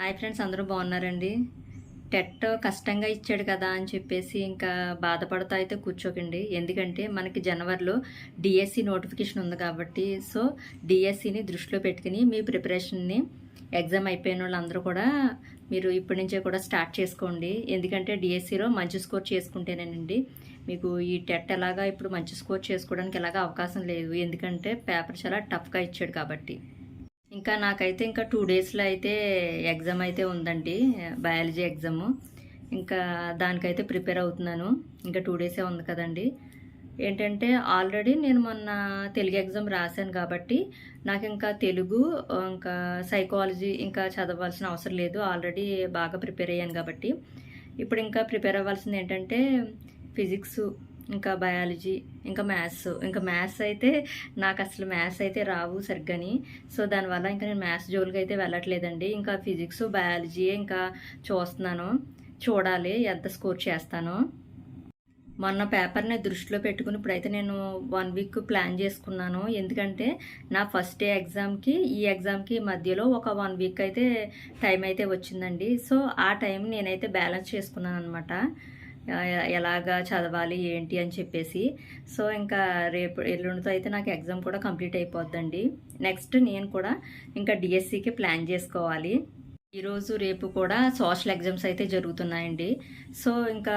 Hi friends అందరూ బాగున్నారండి. TET కష్టంగా ఇచ్చాడు కదా అని చెప్పేసి ఇంకా బాధపడుతూ అయితే కూర్చోకండి. ఎందుకంటే మనకి జనవరిలో డిఎస్సి నోటిఫికేషన్ ఉంది కాబట్టి సో డిఎస్సిని దృష్టిలో పెట్టుకుని మీ ప్రిపరేషన్ని ఎగ్జామ్ అయిపోయిన వాళ్ళందరూ కూడా మీరు ఇప్పటి నుంచే కూడా స్టార్ట్ చేసుకోండి. ఎందుకంటే డిఎస్సిలో మంచి స్కోర్ చేసుకుంటేనేనండి మీకు ఈ టెట్ ఎలాగా ఇప్పుడు మంచి స్కోర్ చేసుకోవడానికి ఎలాగా అవకాశం లేదు. ఎందుకంటే పేపర్ చాలా టఫ్గా ఇచ్చాడు కాబట్టి. ఇంకా నాకైతే ఇంకా టూ డేస్లో అయితే ఎగ్జామ్ అయితే ఉందండి బయాలజీ ఎగ్జాము ఇంకా దానికైతే ప్రిపేర్ అవుతున్నాను. ఇంకా టూ డేసే ఉంది కదండి. ఏంటంటే ఆల్రెడీ నేను మొన్న తెలుగు ఎగ్జామ్ రాశాను కాబట్టి నాకు ఇంకా తెలుగు ఇంకా సైకాలజీ ఇంకా చదవాల్సిన అవసరం లేదు. ఆల్రెడీ బాగా ప్రిపేర్ అయ్యాను కాబట్టి. ఇప్పుడు ఇంకా ప్రిపేర్ అవ్వాల్సింది ఏంటంటే ఫిజిక్స్ ఇంకా బయాలజీ ఇంకా మ్యాథ్స్ ఇంకా మ్యాథ్స్ అయితే నాకు అసలు మ్యాథ్స్ అయితే రావు సరిగ్గాని. సో దానివల్ల ఇంకా నేను మ్యాథ్స్ జోలికి అయితే వెళ్ళట్లేదండి. ఇంకా ఫిజిక్స్ బయాలజీ ఇంకా చూస్తున్నాను. చూడాలి ఎంత స్కోర్ చేస్తానో. మొన్న పేపర్ని దృష్టిలో పెట్టుకుని ఇప్పుడైతే నేను వన్ వీక్ ప్లాన్ చేసుకున్నాను. ఎందుకంటే నా ఫస్ట్ డే ఎగ్జామ్కి ఈ ఎగ్జామ్కి మధ్యలో ఒక వన్ వీక్ అయితే టైం అయితే వచ్చిందండి. సో ఆ టైం నేనైతే బ్యాలెన్స్ చేసుకున్నాను అనమాట ఎలాగా చదవాలి ఏంటి అని చెప్పేసి. సో ఇంకా రేపు ఎల్లుండితో అయితే నాకు ఎగ్జామ్ కూడా కంప్లీట్ అయిపోద్దండి. నెక్స్ట్ నేను కూడా ఇంకా డిఎస్సికి ప్లాన్ చేసుకోవాలి. ఈరోజు రేపు కూడా సోషల్ ఎగ్జామ్స్ అయితే జరుగుతున్నాయండి. సో ఇంకా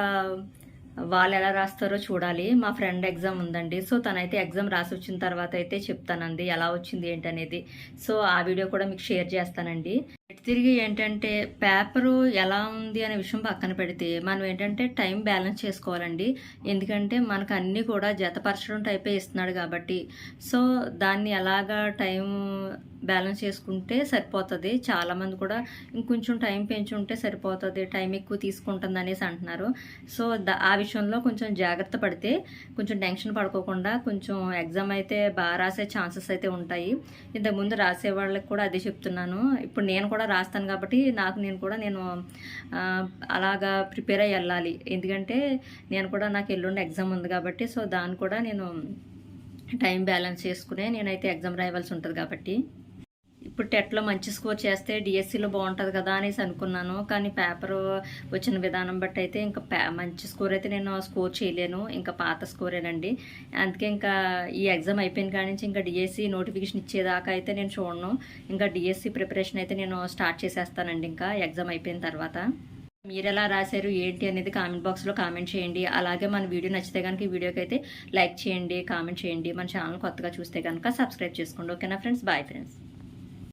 వాళ్ళు ఎలా రాస్తారో చూడాలి. మా ఫ్రెండ్ ఎగ్జామ్ ఉందండి. సో తనైతే ఎగ్జామ్ రాసి వచ్చిన తర్వాత అయితే చెప్తానండి. ఎలా వచ్చింది ఏంటనేది. సో ఆ వీడియో కూడా మీకు షేర్ చేస్తానండి. తిరిగి ఏంటంటే పేపరు ఎలా ఉంది అనే విషయం పక్కన పెడితే మనం ఏంటంటే టైం బ్యాలెన్స్ చేసుకోవాలండి. ఎందుకంటే మనకు అన్నీ కూడా జతపరచడం టైపే ఇస్తున్నాడు కాబట్టి. సో దాన్ని ఎలాగా టైం బ్యాలెన్స్ చేసుకుంటే సరిపోతుంది? చాలామంది కూడా ఇంకొంచెం టైం పెంచుంటే సరిపోతుంది టైం ఎక్కువ తీసుకుంటుంది అనేసి అంటున్నారు. సో ఆ విషయంలో కొంచెం జాగ్రత్త పడితే కొంచెం టెన్షన్ పడుకోకుండా కొంచెం ఎగ్జామ్ అయితే బాగా రాసే ఛాన్సెస్ అయితే ఉంటాయి. ఇంతకుముందు రాసే వాళ్ళకి కూడా అదే చెప్తున్నాను. ఇప్పుడు నేను కూడా రాస్తాను కాబట్టి నాకు నేను కూడా నేను అలాగా ప్రిపేర్ అయ్యి వెళ్ళాలి. ఎందుకంటే నేను కూడా నాకు ఎల్లుండి ఎగ్జామ్ ఉంది కాబట్టి సో దాన్ని కూడా నేను టైం బ్యాలెన్స్ చేసుకునే నేనైతే ఎగ్జామ్ రాయవలసి ఉంటుంది కాబట్టి. ఇప్పుడు టెట్లో మంచి స్కోర్ చేస్తే డిఎస్సిలో బాగుంటుంది కదా అనేసి అనుకున్నాను. కానీ పేపర్ వచ్చిన విధానం బట్టి అయితే ఇంకా మంచి స్కోర్ అయితే నేను స్కోర్ చేయలేను. ఇంకా పాత స్కోరేనండి అందుకే ఇంకా ఈ ఎగ్జామ్ అయిపోయిన కాడి నుంచి ఇంకా డిఎస్సి నోటిఫికేషన్ ఇచ్చేదాకా అయితే నేను చూడను. ఇంకా డిఎస్సి ప్రిపరేషన్ అయితే నేను స్టార్ట్ చేసేస్తానండి ఇంకా ఎగ్జామ్ అయిపోయిన తర్వాత. మీరు ఎలా రాశారు ఏంటి అనేది కామెంట్ బాక్స్లో కామెంట్ చేయండి. అలాగే మన వీడియో నచ్చితే కనుక ఈ వీడియోకి అయితే లైక్ చేయండి కామెంట్ చేయండి. మన ఛానల్ కొత్తగా చూస్తే కనుక సబ్స్క్రైబ్ చేసుకోండి. ఓకేనా ఫ్రెండ్స్? Bye friends.